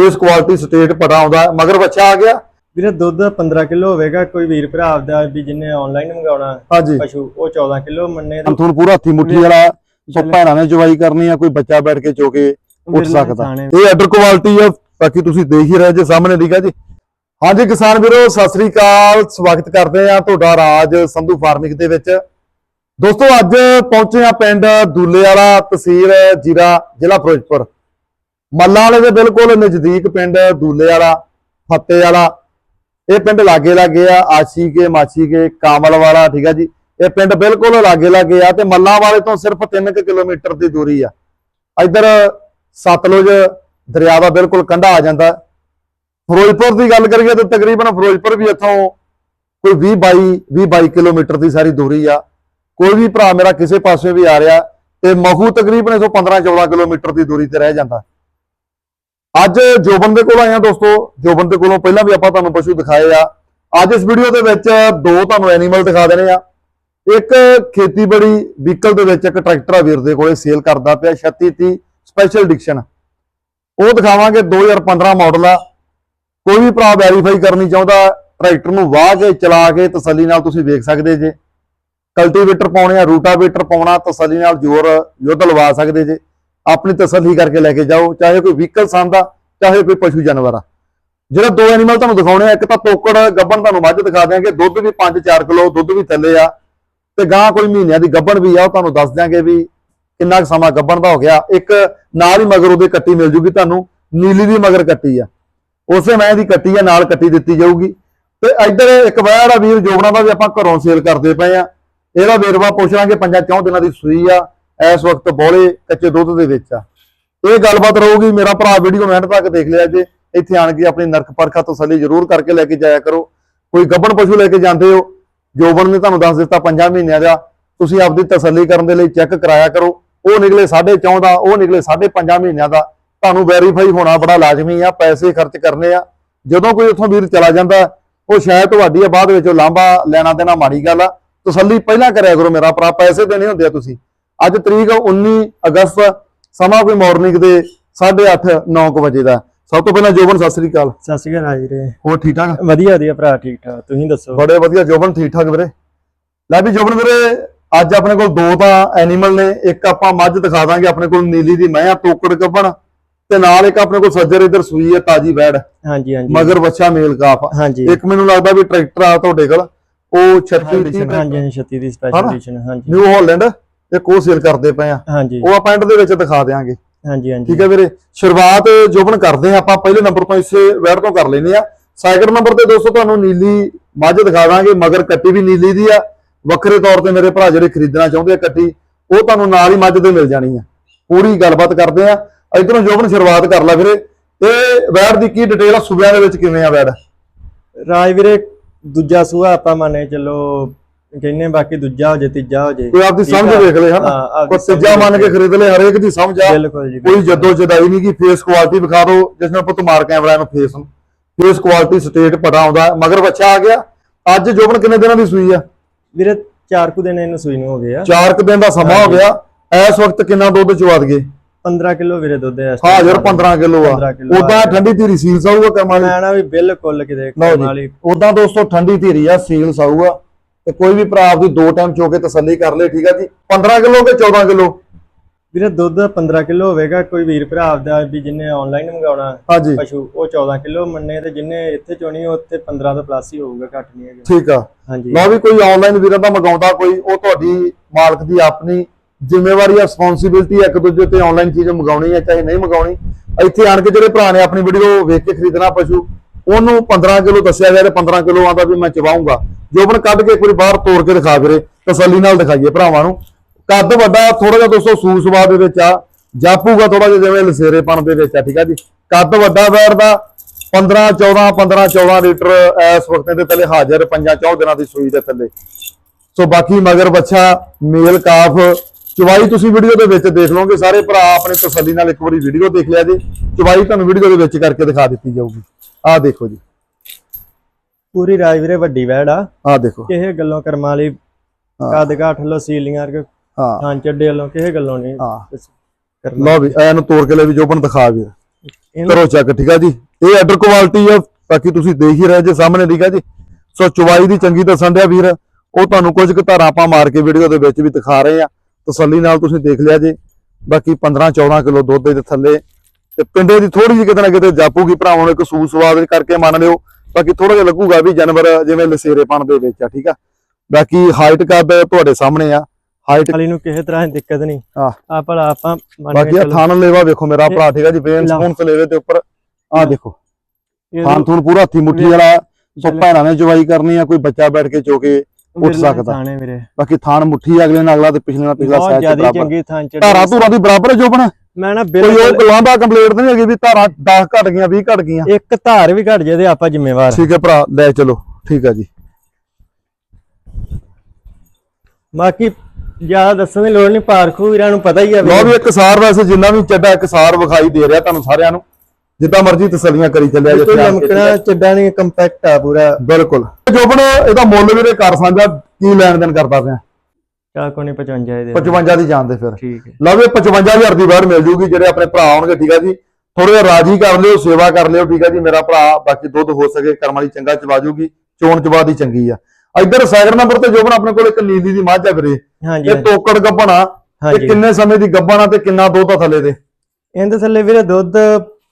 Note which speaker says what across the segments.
Speaker 1: ਇਸ quality state ਪਟਾ ਆਉਂਦਾ। ਮਗਰ ਬੱਚਾ ਆ ਗਿਆ।
Speaker 2: ਵੀਰੇ ਦੁੱਧ 15 ਕਿਲੋ ਹੋਵੇਗਾ ਕੋਈ ਵੀਰ ਭਰਾ ਆਪਦਾ ਵੀ ਜਿਹਨੇ ਆਨਲਾਈਨ ਮੰਗਾਉਣਾ
Speaker 1: ਹਾਂਜੀ।
Speaker 2: ਪਸ਼ੂ ਉਹ 14 ਕਿਲੋ ਮੰਨੇ ਤੇ
Speaker 1: ਤੁਹਾਨੂੰ ਪੂਰਾ ਹੱਥੀ ਮੁੱਠੀ ਵਾਲਾ ਸੋ ਭੈਣਾਂ ਨੇ ਜਵਾਈ ਕਰਨੀ ਆ ਕੋਈ ਬੱਚਾ ਬੈਠ ਕੇ ਚੋ ਕੇ ਉੱਠ ਸਕਦਾ। ਇਹ ਆਰਡਰ ਕੁਆਲਿਟੀ ਆ ਬਾਕੀ ਤੁਸੀਂ ਦੇਖ ਹੀ ਰਹੇ ਜੇ ਸਾਹਮਣੇ ਹੈ ਜੀ। ਹਾਂਜੀ ਕਿਸਾਨ ਵੀਰੋ ਸਤਿ ਸ੍ਰੀ ਅਕਾਲ ਸਵਾਗਤ ਕਰਦੇ ਆ ਤੁਹਾਡਾ ਰਾਜ ਸੰਧੂ ਫਾਰਮਿੰਗ ਦੇ ਵਿੱਚ। ਦੋਸਤੋ ਅੱਜ ਪਹੁੰਚੇ ਆ ਪਿੰਡ ਦੂਲੇ ਵਾਲਾ ਤਹਿਸੀਲ ਜੀਰਾ ਜ਼ਿਲ੍ਹਾ ਫਿਰੋਜ਼ਪੁਰ। ਮੱਲਾਂ ਵਾਲੇ ਦੇ ਬਿਲਕੁਲ ਨਜ਼ਦੀਕ ਪਿੰਡ, ਦੂਲੇ ਵਾਲਾ, ਫੱਤੇ ਵਾਲਾ। ਇਹ ਪਿੰਡ ਲਾਗੇ ਲਾਗੇ ਆ, ਆਸ਼ੀ ਕੇ ਮਾਛੀ ਕੇ, ਕਾਮਲ ਵਾਲਾ, ਠੀਕ ਆ ਜੀ। ਇਹ ਪਿੰਡ ਬਿਲਕੁਲ ਲਾਗੇ ਲਾਗੇ ਆ ਤੇ ਮੱਲਾਂ ਵਾਲੇ ਤੋਂ ਸਿਰਫ 3 ਕਿਲੋਮੀਟਰ ਦੀ ਦੂਰੀ ਆ। ਇੱਧਰ ਸਤਲੁਜ ਦਰਿਆ ਦਾ ਬਿਲਕੁਲ ਕੰਢਾ ਆ ਜਾਂਦਾ। ਫਿਰੋਜ਼ਪੁਰ ਦੀ ਗੱਲ ਕਰੀਏ ਤਾਂ ਤਕਰੀਬਨ ਫਿਰੋਜ਼ਪੁਰ ਵੀ ਇੱਥੋਂ ਕੋਈ 20 22 20 22 ਕਿਲੋਮੀਟਰ ਦੀ ਸਾਰੀ ਦੂਰੀ ਆ। ਕੋਈ ਵੀ ਭਰਾ ਮੇਰਾ ਕਿਸੇ ਪਾਸੇ ਵੀ ਆ ਰਿਹਾ ਤੇ ਮਹੂ ਤਕਰੀਬਨ ਇਥੋਂ 15 14 ਕਿਲੋਮੀਟਰ ਦੀ ਦੂਰੀ ਤੇ ਰਹਿ ਜਾਂਦਾ। ਅੱਜ ਜੋਬਨ ਦੇ ਕੋਲ ਆਏ ਆ ਦੋਸਤੋ ਜੋਬਨ ਦੇ ਕੋਲੋਂ ਪਹਿਲਾਂ ਵੀ ਆਪਾਂ ਤੁਹਾਨੂੰ ਪਸ਼ੂ ਦਿਖਾਏ ਆ, ਅੱਜ ਇਸ ਵੀਡੀਓ ਦੇ ਵਿੱਚ ਦੋ ਤੁਹਾਨੂੰ ਐਨੀਮਲ ਦਿਖਾ ਦੇਣੇ ਆ। ਇੱਕ ਖੇਤੀਬਾੜੀ ਵਹੀਕਲ ਦੇ ਵਿੱਚ ਇੱਕ ਟਰੈਕਟਰ ਆ ਵੀਰ ਦੇ ਕੋਲੇ ਸੇਲ ਕਰਦਾ ਪਿਆ 3630 ਸਪੈਸ਼ਲ ਡਿਕਸ਼ਨ ਉਹ ਦਿਖਾਵਾਂਗੇ 2015 ਮਾਡਲ ਆ। ਕੋਈ ਵੀ ਭਰਾ ਵੈਰੀਫਾਈ ਕਰਨੀ ਚਾਹੁੰਦਾ ਟਰੈਕਟਰ ਨੂੰ ਵਾਹ ਕੇ, ਚਲਾ ਕੇ, ਤਸੱਲੀ ਨਾਲ ਤੁਸੀਂ ਵੇਖ ਸਕਦੇ ਜੇ। ਕਲਟੀਵੇਟਰ ਪਾਉਣੇ ਆ, ਰੂਟਾਵੇਟਰ ਪਾਉਣਾ, ਤਸੱਲੀ ਨਾਲ ਜ਼ੋਰ, ਯੁੱਧ ਲਵਾ ਸਕਦੇ ਜੇ। ਆਪਣੀ ਤਸੱਲੀ ਕਰਕੇ ਲੈ ਕੇ ਜਾਓ, ਚਾਹੇ ਕੋਈ ਵਹੀਕਲ ਸੰਦਾ ਚਾਹੇ ਕੋਈ ਪਸ਼ੂ ਜਾਨਵਰ ਆ। ਜਿਹੜਾ ਦੋ ਐਨੀਮਲ ਤੁਹਾਨੂੰ ਦਿਖਾਉਣੇ ਆ, ਇੱਕ ਤਾਂ ਤੋਕੜ ਗੱਬਣ ਤੁਹਾਨੂੰ ਮੱਝ ਦਿਖਾ ਦਿਆਂਗੇ, ਦੁੱਧ ਵੀ 5-4 ਕਿਲੋ, ਦੁੱਧ ਵੀ ਥੱਲੇ ਆ, ਤੇ ਗਾਂ ਕੋਈ ਮਹੀਨਿਆਂ ਦੀ ਗੱਬਣ ਵੀ ਆ, ਉਹ ਤੁਹਾਨੂੰ ਦੱਸ ਦਿਆਂਗੇ ਵੀ ਕਿੰਨਾ ਕੁ ਸਮਾਂ ਗੱਬਣ ਦਾ ਹੋ ਗਿਆ। ਇੱਕ ਨਾਲ ਹੀ ਮਗਰ ਉਹਦੇ ਕੱਟੀ ਮਿਲ ਜੂਗੀ ਤੁਹਾਨੂੰ, ਨੀਲੀ ਦੀ ਮਗਰ ਕੱਟੀ ਆ। ਉਸੇ ਮੈਂ ਦੀ ਕੱਟੀ ਆ, ਨਾਲ ਕੱਟੀ ਦਿੱਤੀ ਜਾਊਗੀ। ਤੇ ਇੱਧਰ ਇੱਕ ਵਹਿੜ ਆ ਵੀਰ ਜੋਗਣਾ ਦਾ ਵੀ ਆਪਾਂ ਘਰੋਂ ਸੇਲ ਕਰਦੇ ਪਏ ਆ। ਇਹਦਾ ਵੇਰਵਾ ਪੁੱਛ ਲਾਂਗੇ, ਪੰਜਾਂ ਚੌਂ ਦਿਨਾਂ ਦੀ ਸੂਈ ਆ। ਇਸ ਵਕਤ ਬੋਲੇ ਕੱਚੇ ਦੁੱਧ ਦੇ ਵਿੱਚ ਆ। ਇਹ ਗੱਲਬਾਤ ਰਹੂਗੀ, ਮੇਰਾ ਭਰਾ ਵੀਡੀਓ ਮਿਹਨਤ ਤੱਕ ਦੇਖ ਲਿਆ ਜੇ। ਇੱਥੇ ਆਣ ਕੇ ਆਪਣੀ ਨਰਕ ਪਰਖਾ ਤਸੱਲੀ ਜ਼ਰੂਰ ਕਰਕੇ ਲੈ ਕੇ ਜਾਇਆ ਕਰੋ। ਕੋਈ ਗੱਬਣ ਪਸ਼ੂ ਲੈ ਕੇ ਜਾਂਦੇ ਹੋ, ਜੋਬਨ ਨੇ ਤੁਹਾਨੂੰ ਦੱਸ ਦਿੱਤਾ ਪੰਜਾਂ ਮਹੀਨਿਆਂ ਦਾ। ਤੁਸੀਂ ਆਪਦੀ ਤਸੱਲੀ ਕਰਨ ਦੇ ਲਈ ਚੈੱਕ ਕਰਾਇਆ ਕਰੋ। ਉਹ ਨਿਕਲੇ 4.5 ਦਾ, ਉਹ ਨਿਕਲੇ 5.5 ਮਹੀਨਿਆਂ ਦਾ। ਤੁਹਾਨੂੰ ਵੈਰੀਫਾਈ ਹੋਣਾ ਬੜਾ ਲਾਜ਼ਮੀ ਆ, ਪੈਸੇ ਖਰਚ ਕਰਨੇ ਆ। ਜਦੋਂ ਕੋਈ ਉੱਥੋਂ ਵੀਰ ਚਲਾ ਜਾਂਦਾ, ਉਹ ਸ਼ਾਇਦ ਤੁਹਾਡੀ ਆ ਬਾਅਦ ਵਿੱਚ ਉਹ ਲਾਂਭਾ ਲੈਣਾ ਦੇਣਾ ਮਾੜੀ ਗੱਲ ਆ। ਤਸੱਲੀ ਪਹਿਲਾਂ ਕਰਿਆ ਕਰੋ ਮੇਰਾ ਭਰਾ, ਪੈਸੇ ਦੇਣੇ ਹੁੰਦੇ ਆ ਤੁਸੀਂ। ਅੱਜ ਤਰੀਕ 19 ਅਗਸਤ ਸਮਾਂ ਕੋਈ ਮਾਰਨਿੰਗ ਦੇ 8:30 9 ਵਜੇ ਦਾ। ਸਭ ਤੋਂ ਪਹਿਲਾਂ ਜੋਬਨ ਸਤਿ ਸ੍ਰੀ ਅਕਾਲ।
Speaker 2: ਸਤਿ ਸ਼੍ਰੀ ਅਕਾਲ ਵੀਰੇ
Speaker 1: ਹੋਰ ਠੀਕ ਠਾਕ?
Speaker 2: ਵਧੀਆ ਵਧੀਆ ਭਰਾ ਠੀਕ ਠਾਕ ਤੁਸੀਂ ਦੱਸੋ?
Speaker 1: ਬੜੇ ਵਧੀਆ ਜੋਬਨ ਠੀਕ ਠਾਕ ਵੀਰੇ? ਲੈ ਵੀ ਜੋਬਨ ਵੀਰੇ ਅੱਜ ਆਪਣੇ ਕੋਲ ਦੋ ਤਾਂ ਐਨੀਮਲ ਨੇ ਇੱਕ ਆਪਾਂ ਮੱਝ ਦਿਖਾ ਦਾਂਗੇ ਆਪਣੇ ਕੋਲ ਨੀਲੀ ਦੀ ਮੈਂ ਆ ਤੋਕੜ ਕੱਪਣ ਤੇ ਨਾਲ ਇੱਕ ਆਪਣੇ ਕੋਲ ਸੱਜਰ ਇਧਰ ਸੂਈ ਹੈ ਤਾਜੀ ਬੈੜ
Speaker 2: ਹਾਂਜੀ ਹਾਂਜੀ।
Speaker 1: ਮਗਰ ਬੱਚਾ ਮੇਲ ਕਾਫ।
Speaker 2: ਹਾਂਜੀ।
Speaker 1: ਇੱਕ ਮੈਨੂੰ ਲੱਗਦਾ ਵੀ ਟਰੈਕਟਰ ਆ ਤੁਹਾਡੇ ਕੋਲ ਉਹ 36
Speaker 2: ਐਡੀਸ਼ਨ ਹਾਂਜੀ ਹਾਂਜੀ 36 ਦੀ ਸਪੈਸ਼ਲ? ਐਡੀਸ਼ਨ ਹਾਂਜੀ।
Speaker 1: ਨਿਊ ਹਾਲੈਂਡ ਇੱਕ ਉਹ ਸੇਲ ਕਰਦੇ ਪਏ ਆ।
Speaker 2: ਹਾਂਜੀ।
Speaker 1: ਉਹ ਆਪਾਂ ਐਂਡ ਦੇ ਵਿੱਚ ਦਿਖਾ ਦੇਾਂਗੇ
Speaker 2: ਹਾਂਜੀ ਹਾਂਜੀ।
Speaker 1: ਠੀਕ ਹੈ ਵੀਰੇ? ਸ਼ੁਰੂਆਤ ਜੋਬਨ ਕਰਦੇ ਆ ਆਪਾਂ ਪਹਿਲੇ ਨੰਬਰ ਤੋਂ ਇਸੇ ਵੈੜ ਤੋਂ ਕਰ ਲੈਨੇ ਆ ਸੈਕਿੰਡ ਨੰਬਰ ਤੇ ਦੋਸਤੋ ਤੁਹਾਨੂੰ ਨੀਲੀ ਮੱਝ ਦਿਖਾ ਦਾਂਗੇ ਮਗਰ ਕੱਟੀ ਵੀ ਨੀਲੀ ਦੀ ਆ। ਵੱਖਰੇ ਤੌਰ ਤੇ ਮੇਰੇ ਭਰਾ ਜਿਹੜੇ ਖਰੀਦਣਾ ਚਾਹੁੰਦੇ ਆ ਕੱਟੀ ਉਹ ਤੁਹਾਨੂੰ ਨਾਲ ਹੀ ਮੱਝ ਦੇ ਮਿਲ ਜਾਣੀ ਆ। ਪੂਰੀ ਗੱਲਬਾਤ ਕਰਦੇ ਆ ਇਧਰੋਂ ਜੋਬਨ ਸ਼ੁਰੂਆਤ ਕਰ ਲੈ ਵੀਰੇ। ਇਹ ਵੈੜ ਦੀ ਕੀ ਡਿਟੇਲ ਆ? ਸੂਬਿਆਂ ਦੇ ਵਿੱਚ ਕਿਵੇਂ ਆ ਵੈੜ
Speaker 2: ਰਾਜ ਵੀਰੇ ਦੂਜਾ ਸੂਆ ਆਪਾਂ ਮੰਨੇ ਚੱਲੋ ਕਹਿੰਨੇ ਬਾਕੀ ਦੂਜਾ ਹੋ ਜੇ ਤੀਜਾ ਹੋ ਜੇ।
Speaker 1: ਕੋਈ ਆਪਦੀ ਸਮਝ। ਵੇਖ ਲੈ ਹਨਾ? ਕੋਈ ਤੀਜਾ ਮੰਨ ਕੇ ਖਰੀਦ ਲੈ ਹਰੇਕ ਦੀ ਸਮਝ ਆ।
Speaker 2: ਬਿਲਕੁਲ ਜੀ
Speaker 1: ਕੋਈ। ਜੱਦੋ ਜਦਾਈ ਨਹੀਂ ਕੀ ਫੇਸ ਕੁਆਲਿਟੀ ਵਿਖਾ ਦਿਓ ਜਿਸ ਨਾਲ ਪੁੱਤ ਮਾਰ ਕੈਮਰਾ ਨੂੰ ਫੇਸ ਨੂੰ। ਫੇਸ ਕੁਆਲਿਟੀ ਸਟੇਟ ਪਟਾ ਆਉਂਦਾ। ਮਗਰ ਬੱਚਾ ਆ ਗਿਆ। ਅੱਜ ਜੋਬਨ ਕਿੰਨੇ ਦਿਨਾਂ ਦੀ ਸੂਈ ਆ?
Speaker 2: ਵੀਰੇ ਚਾਰ ਕੁ ਦਿਨ ਇਹਨੂੰ ਸੂਈ ਨੂੰ ਹੋ ਗਏ ਆ।
Speaker 1: 4 ਕੁ ਦਿਨ ਦਾ ਸਮਾਂ ਹੋ ਗਿਆ। ਇਸ ਵਕਤ ਕਿੰਨਾ ਦੁੱਧ ਚਵਾਦ ਗਏ?
Speaker 2: 15 ਕਿਲੋ ਵੀਰੇ ਦੁੱਧ ਹੈ
Speaker 1: ਹਾਂ ਯਾਰ 15 ਕਿਲੋ ਆ।
Speaker 2: 15 ਕਿੱਲੋ
Speaker 1: ਉਦਾਂ ਠੰਡੀ ਧੀਰੀ ਸੀਲ ਸਾਊਗਾ ਕਮਾਲੀ
Speaker 2: ਮੈਂ ਨਾ ਵੀ ਬਿਲਕੁਲ ਕਿਤੇ ਵਾਲੀ।
Speaker 1: ਉਦਾਂ ਦੋਸਤੋ ਠੰਡੀ ਧੀਰੀ ਆ ਸੀਲ ਸਾਊਗਾ। ਤੇ ਕੋਈ ਵੀ ਭਰਾ ਆਪਦੀ ਦੋ ਟਾਈਮ ਚੋ ਕੇ ਤਸੱਲੀ ਕਰ ਲੇ ਠੀਕ ਆ ਜੀ? 15 ਕਿਲੋ ਕਿ 14 ਕਿਲੋ?
Speaker 2: ਵੀਰੇ ਦੁੱਧ 15 ਕਿਲੋ ਹੋਵੇਗਾ ਕੋਈ ਵੀਰ ਭਰਾ ਆਪਦਾ ਵੀ ਜਿਹਨੇ ਆਨਲਾਈਨ ਮੰਗਾਉਣਾ
Speaker 1: ਹਾਂਜੀ।
Speaker 2: ਪਸ਼ੂ ਉਹ 14 ਕਿਲੋ ਮੰਨੇ ਤੇ ਜਿਹਨੇ ਇੱਥੇ ਚੋਣੀ ਉਹ ਉੱਥੇ 15 ਤੋਂ ਪਲੱਸ ਹੀ ਹੋਊਗਾ ਘੱਟ ਨਹੀਂ ਹੈਗਾ।
Speaker 1: ਠੀਕ ਆ।
Speaker 2: ਹਾਂਜੀ।
Speaker 1: ਲਓ ਵੀ ਕੋਈ ਆਨਲਾਈਨ ਵੀਰਾਂ ਦਾ ਮੰਗਾਉਂਦਾ ਕੋਈ ਉਹ ਤੁਹਾਡੀ ਮਾਲਕ ਦੀ ਆਪਣੀ ਜ਼ਿੰਮੇਵਾਰੀ ਆ ਰਿਸਪੌਂਸਿਬਿਲਟੀ ਇੱਕ ਦੂਜੇ ਤੇ ਆਨਲਾਈਨ ਚੀਜ਼ ਮੰਗਾਉਣੀ ਹੈ ਚਾਹੇ ਨਹੀਂ ਮੰਗਾਉਣੀ। ਇੱਥੇ ਆਣ ਕੇ ਜਿਹੜੇ ਭਰਾ ਨੇ ਆਪਣੀ ਵੀਡੀਓ ਵੇਖ ਕੇ ਖਰੀਦਣਾ ਪਸ਼ੂ ਉਹਨੂੰ 15 ਕਿਲੋ ਦੱਸਿਆ ਗਿਆ ਤੇ 15 ਕਿਲੋ ਆਂਦਾ ਵੀ ਮੈਂ ਚਵਾਉਂਗਾ ਜੋਬਨ ਕੱਢ ਕੇ ਕੋਈ ਬਾਹਰ ਤੋੜ ਕੇ ਦਿਖਾ ਵੀਰੇ, ਤਸੱਲੀ ਨਾਲ ਦਿਖਾਈਏ ਭਰਾਵਾਂ ਨੂੰ। ਕੱਦ ਵੱਡਾ ਥੋੜਾ ਜਿਹਾ ਦੋਸਤੋ ਸੂਰ ਸਵਾ ਦੇ ਵਿੱਚ ਆ, ਜਾਪੂਗਾ ਥੋੜਾ ਜਿਹਾ ਜਿਵੇਂ ਲਸੇਰੇਪਣ ਦੇ ਵਿੱਚ ਆ, ਠੀਕ ਆ ਜੀ। ਕੱਦ ਵੱਡਾ ਵੈਰ ਦਾ 15 14 15 14 ਲੀਟਰ, ਇਸ ਵਕਤ ਦੇ ਥੱਲੇ ਹਾਜ਼ਰ, ਪੰਜਾਂ ਚੌਂ ਦਿਨਾਂ ਦੀ ਸੂਈ ਦੇ ਥੱਲੇ। ਸੋ ਬਾਕੀ ਮਗਰ ਬੱਚਾ, ਮੇਲ, ਕਾਫ ਚਵਾਈ ਤੁਸੀਂ ਵੀਡੀਓ ਦੇ ਵਿੱਚ ਦੇਖ ਲਓਗੇ, ਸਾਰੇ ਭਰਾ ਆਪਣੀ ਤਸੱਲੀ ਨਾਲ ਇੱਕ ਵਾਰੀ ਵੀਡੀਓ ਦੇਖ ਲਿਆ ਜੀ। ਚਵਾਈ ਤੁਹਾਨੂੰ ਵੀਡੀਓ ਦੇ ਵਿੱਚ ਕਰਕੇ ਦਿਖਾ ਦਿੱਤੀ ਜਾਊਗੀ। ਆਹ ਦੇਖੋ ਜੀ।
Speaker 2: ਪੂਰੀ ਰਾਜ ਵੀਰੇ ਵੱਡੀ ਵੈੜ ਆ।
Speaker 1: ਆਹ ਦੇਖੋ।
Speaker 2: ਕਿਸੇ ਗੱਲੋਂ ਕਰਮਾਂ ਵਾਲੀ। ਕੱਦ ਘਾਟ ਲੋ ਸੀਲੀਆਂ ਵਰਗੇ
Speaker 1: ਹਾਂ।
Speaker 2: ਹਾਂ ਚੱਡੇ ਵੱਲੋਂ ਕਿਸੇ ਗੱਲੋਂ ਨਹੀਂ।
Speaker 1: ਹਾਂ। ਲਓ ਵੀ ਐਨੂੰ ਤੋੜ ਕੇ ਲੈ ਵੀ ਜੋਬਨ ਦਿਖਾ ਵੀ।
Speaker 2: ਇਹਨੂੰ
Speaker 1: ਕਰੋ ਚੈੱਕ ਠੀਕ ਆ ਜੀ? ਇਹ ਆਰਡਰ ਕੁਆਲਿਟੀ ਆ ਬਾਕੀ ਤੁਸੀਂ ਦੇਖ ਹੀ ਰਹੇ ਜੇ ਸਾਹਮਣੇ ਠੀਕ ਆ ਜੀ? ਸੋ ਚੁਵਾਈ ਦੀ ਚੰਗੀ ਦੱਸਣ ਡਿਆ ਵੀਰ। ਉਹ ਤੁਹਾਨੂੰ ਕੁਝ ਕੁ ਧਾਰਾਂ ਆਪਾਂ ਮਾਰ ਕੇ ਵੀਡੀਓ ਦੇ ਵਿੱਚ ਵੀ ਦਿਖਾ ਰਹੇ ਆ। ਤਸੱਲੀ ਨਾਲ ਤੁਸੀਂ ਦੇਖ ਲਿਆ ਜੀ। ਬਾਕੀ 15 14 ਕਿਲੋ ਦੁੱਧ ਦੇ ਥੱਲੇ। ਤੇ ਪਿੰਡੇ ਦੀ ਥੋੜੀ ਜਿਹੀ ਕਿਤੇ ਨਾ ਕਿਤੇ ਜਾਪੂਗੀ ਭਰਾਵਾਂ ਨੂੰ ਇੱਕ ਸੂ ਸਵਾਦ ਕਰਕੇ ਮੰਨ ਲਿਓ। ਬਾਕੀ ਥੋੜਾ ਜਿਹਾ ਲੱਗੂਗਾ ਵੀ ਜਾਨਵਰ ਜਿਵੇਂ ਲਸੇਰੇਪਣ ਦੇ ਵਿੱਚ ਆ ਠੀਕ ਆ? ਬਾਕੀ ਹਾਈਟ ਕੱਦ ਤੁਹਾਡੇ ਸਾਹਮਣੇ ਆ। ਹਾਈਟ
Speaker 2: ਵਾਲੀ ਨੂੰ ਕਿਸੇ ਤਰ੍ਹਾਂ ਦੀ ਦਿੱਕਤ ਨਹੀਂ।
Speaker 1: ਹਾਂ।
Speaker 2: ਆ ਭਲਾ ਆਪਾਂ
Speaker 1: ਬਾਕੀ ਆ ਲੇਵਾ ਵੇਖੋ ਮੇਰਾ ਭਰਾ ਠੀਕ ਆ ਜੀ ਬੇਨ
Speaker 2: ਲਓ।
Speaker 1: ਸਪੂਨ ਲੇਵੇ ਦੇ ਉੱਪਰ। ਆ ਦੇਖੋ। ਥਾਨ ਥੂਨ ਪੂਰਾ ਹੱਥੀ ਮੁੱਠੀ ਵਾਲਾ। ਸੋ
Speaker 2: ਚੱਲ-
Speaker 1: ਭੈਣਾਂ ਨੇ ਜਵਾਈ ਕਰਨੀ ਆ ਕੋਈ ਬੱਚਾ ਬੈਠ ਕੇ ਚੋਕੇ। ਉੱਠ ਸਕਦਾ।
Speaker 2: ਵੀਰੇ
Speaker 1: ਬਾਕੀ ਥਾਨ ਮੁੱਠੀ ਅਗਲੇ ਨਾਲ ਅਗਲਾ ਤੇ ਪਿਛਲੇ ਨਾਲ ਪਿਛਲਾ
Speaker 2: ਬਹੁਤ
Speaker 1: ਸਾਈਜ਼
Speaker 2: ਜ਼ਿਆਦਾ
Speaker 1: ਬਰਾਬਰ।
Speaker 2: ਚੰਗੀ ਥਾਂ ਚ
Speaker 1: ਧਾਰਾ ਧੂਰਾ ਦੀ ਬਰਾਬਰ ਜੋ ਬਣਾ
Speaker 2: ਮੈਂ ਨਾ
Speaker 1: ਕੋਈ ਉਹ
Speaker 2: ਬਿਲਕੁਲ
Speaker 1: ਗਲਾਂ ਦਾ ਕੰਪਲੀਟ ਨਹੀਂ ਹੈਗੀ ਵੀ ਧਾਰਾ 10 ਘਟ ਗਈਆਂ 20 ਘਟ ਗਈਆਂ?
Speaker 2: ਇੱਕ ਧਾਰ ਵੀ ਘਟ ਜੇ ਤੇ ਆਪਾਂ ਜ਼ਿੰਮੇਵਾਰ
Speaker 1: ਠੀਕ ਹੈ ਭਰਾ ਲੈ ਚਲੋ। ਠੀਕ ਹੈ ਜੀ।
Speaker 2: ਬਾਕੀ ਜ਼ਿਆਦਾ ਦੱਸਣ ਦੀ ਲੋੜ ਨਹੀਂ ਪਾਰਖੂ ਵੀਰਾਂ ਨੂੰ ਪਤਾ ਹੀ ਆ
Speaker 1: ਲੋ ਵੀ ਇੱਕ ਸਾਰ ਵੈਸੇ ਜਿੰਨਾ ਵੀ ਚੱਡਾ ਇੱਕ ਸਾਰ ਵਿਖਾਈ ਦੇ ਰਿਹਾ ਤੁਹਾਨੂੰ ਸਾਰਿਆਂ ਨੂੰ। ਜਿੱਦਾਂ ਮਰਜ਼ੀ ਤਸੱਲੀਆਂ ਕਰੀ ਚੱਲਿਆ ਆ ਕੇ,
Speaker 2: ਲਮਕਣਾ ਚੱਡਾ ਨਹੀਂ ਕੰਪੈਕਟ ਆ ਪੂਰਾ।
Speaker 1: ਬਿਲਕੁਲ। ਜੋਬਨ ਇਹਦਾ ਮੁੱਲ ਵੀਰੇ ਕਰ ਸਾਂਝਾ ਕੀ ਲੈਣ ਦੇਣ ਕਰਦਾ ਪਿਆ?
Speaker 2: ਚਾ ਕੋਈ ਨਹੀਂ 55 ਇਹਦੇ
Speaker 1: 55 ਦੀ ਜਾਣਦੇ ਫਿਰ।
Speaker 2: ਠੀਕ ਹੈ।
Speaker 1: ਲਓ ਵੀ 55000 ਦੀ ਬਾਹਰ ਮਿਲ ਜੂਗੀ ਜਿਹੜੇ ਆਪਣੇ ਭਰਾ ਆਉਣਗੇ ਠੀਕ ਹੈ ਜੀ। ਥੋੜਾ ਜਿਹਾ ਰਾਜੀ ਕਰ ਲਿਓ ਸੇਵਾ ਕਰ ਲਿਓ ਠੀਕ ਹੈ ਜੀ। ਮੇਰਾ ਭਰਾ ਬਾਕੀ ਦੁੱਧ ਹੋ ਸਕੇ ਕਰਮ ਵਾਲੀ ਚੰਗਾ ਚਵਾ ਜੂਗੀ। ਚੋਣ ਚਵਾ ਦੀ ਚੰਗੀ ਆ। ਇੱਧਰ ਸੈਕਿੰਡ ਨੰਬਰ ਤੇ ਜੋਬਨ ਆਪਣੇ ਕੋਲ ਇੱਕ ਨੀਲੀ ਦੀ ਮੱਝ ਆ ਵੀਰੇ।
Speaker 2: ਹਾਂਜੀ
Speaker 1: ਇਹ ਤੋਕੜ ਗੱਭਣਾ ਇਹ ਕਿੰਨੇ ਸਮੇਂ ਦੀ ਗੱਭਣਾ ਤੇ ਕਿੰਨਾ ਦੁੱਧ ਆ ਥੱਲੇ ਦੇ
Speaker 2: ਇਹਦੇ ਥੱਲੇ ਵੀਰੇ ਦੁੱਧ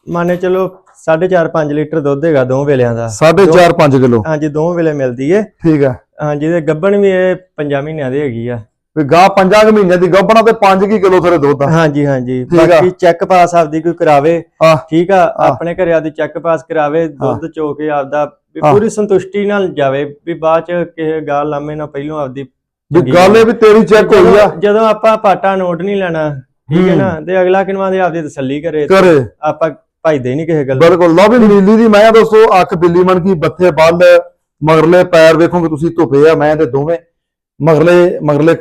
Speaker 2: ਮਾਨੇ ਚਲੋ 4.5 5 ਲੀਟਰ ਦੁੱਧ ਹੈਗਾ ਦੋ ਵੇਲਿਆਂ ਦਾ।
Speaker 1: 4.5 5 ਕਿਲੋ।
Speaker 2: ਹਾਂਜੀ ਦੋ ਵੇਲੇ ਮਿਲਦੀ ਏ।
Speaker 1: ਠੀਕ ਹੈ।
Speaker 2: ਹਾਂਜੀ ਤੇ ਗੱਬਣ ਵੀ ਇਹ 5 ਮਹੀਨਿਆਂ ਦੀ ਹੈਗੀ ਆ।
Speaker 1: ਵੀ ਗਾਂ 5 ਮਹੀਨੇ ਦੀ ਗੱਭਣਾ ਤੇ 5 ਕੀ ਕਿਲੋ ਥੱਲੇ ਦੁੱਧ ਆ।
Speaker 2: ਹਾਂਜੀ ਹਾਂਜੀ।
Speaker 1: ਆ।
Speaker 2: ਬਾਕੀ ਚੈੱਕ ਪਾਸ ਆਪਦੀ ਕੋਈ ਕਰਾਵੇ।
Speaker 1: ਆ
Speaker 2: ਠੀਕ ਆ? ਆਪਣੇ ਘਰੇ ਆਪਦੀ ਚੈੱਕ ਪਾਸ ਕਰਾਵੇ ਦੁੱਧ ਚੋ ਕੇ ਆਪਦਾ। ਪੂਰੀ ਸੰਤੁਸ਼ਟੀ ਨਾਲ ਜਾਵੇ ਵੀ ਬਾਅਦ ਚ ਕਿਸੇ ਗੱਲ ਲਾਮੇ ਨਾਲ ਪਹਿਲੋਂ ਆਪਦੀ
Speaker 1: ਵੀ ਗੱਲ ਇਹ ਵੀ ਤੇਰੀ ਚੈੱਕ ਹੋਈ ਆ।
Speaker 2: ਜਦੋਂ ਆਪਾਂ ਪਾਟਾ ਨੋਟ ਨਹੀਂ ਲੈਣਾ ਠੀਕ ਹੈ। ਨਾ ਤੇ ਅਗਲਾ ਕਿਨਵਾ ਦੇ ਆਪਦੀ ਤਸੱਲੀ ਕਰੇ।
Speaker 1: ਕਰੇ।
Speaker 2: ਆਪਾਂ ਭਾਈਦੇ ਨਹੀਂ ਕਿਸੇ ਗੱਲ।
Speaker 1: ਬਿਲਕੁਲ ਲਓ ਵੀ ਨੀਲੀ ਦੀ ਮੈਂ ਦੋਸਤੋ ਅੱਖ ਬਿੱਲੀ ਮਨ ਕੀ ਬੱਥੇ ਬੱਲ ਮਗਰਲੇ ਪੈਰ ਵੇਖੋਗੇ ਤੁਸੀਂ ਧੁੱਪੇ ਆ ਮੈਂ ਤੇ ਦੋਵੇਂ। ਮਗਰਲੇ ਮਗਰਲੇ